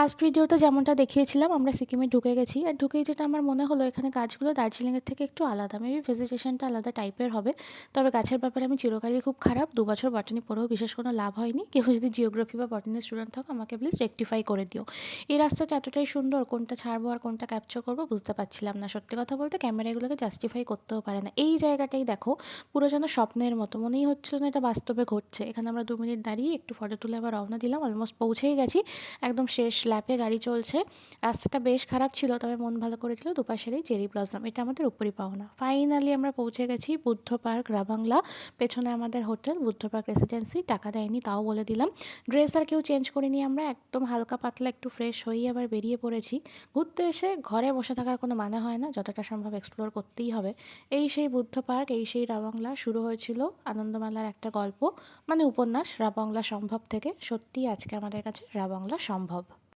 Last ভিডিওতে যেমনটা দেখিয়েছিলাম, আমরা সিকিমে ঢুকে গেছি। আর ঢুকেই যেটা আমার মনে হলো, এখানে গাছগুলো দার্জিলিংয়ের থেকে একটু আলাদা। মেবি ভেজিটেশনটা আলাদা টাইপের হবে। তবে গাছের ব্যাপারে আমি চিরকালই খুব খারাপ। দু বছর বটানি পড়েও বিশেষ কোনো লাভ হয়নি। কেউ যদি জিওগ্রাফি বা বটানির স্টুডেন্ট থাকো, আমাকে প্লিজ রেকটিফাই করে দিও। এই রাস্তাটা এতটাই সুন্দর, কোনটা ছাড়বো আর কোনটা ক্যাপচার করব বুঝতে পারছিলাম না। সত্যি কথা বলতে ক্যামেরাগুলোকে জাস্টিফাই করতেও পারে না। এই জায়গাটাই দেখো, পুরো যেন স্বপ্নের মতো। মনেই হচ্ছিল না এটা বাস্তবে ঘটছে। এখানে আমরা দু মিনিট দাঁড়িয়ে একটু ফটো তুলে আবার রওনা দিলাম। অলমোস্ট পৌঁছেই গেছি। একদম শেষ ল্যাপে গাড়ি চলছে। রাস্তাটা বেশ খারাপ ছিল, তবে মন ভালো করেছিল দুপাশেরই চেরি ব্লসম এটা আমাদের উপরই পাওনা। ফাইনালি আমরা পৌঁছে গেছি বুদ্ধ পার্ক রাবাংলা। পেছনে আমাদের হোটেল, বুদ্ধ পার্ক রেসিডেন্সি টাকা দেয়নি, তাও বলে দিলাম। ড্রেস আর কেউ চেঞ্জ করিনি আমরা, একদম হালকা পাতলা, একটু ফ্রেশ হয়েই আবার বেরিয়ে পড়েছি। ঘুরতে এসে ঘরে বসে থাকার কোনো মানে হয় না, যতটা সম্ভব এক্সপ্লোর করতেই হবে। এই সেই বুদ্ধ পার্ক, এই সেই রাবাংলা শুরু হয়েছিল আনন্দমেলার একটা গল্প মানে উপন্যাস, রাবাংলা সম্ভব থেকে। সত্যিই আজকে আমাদের কাছে রাবাংলা সম্ভব।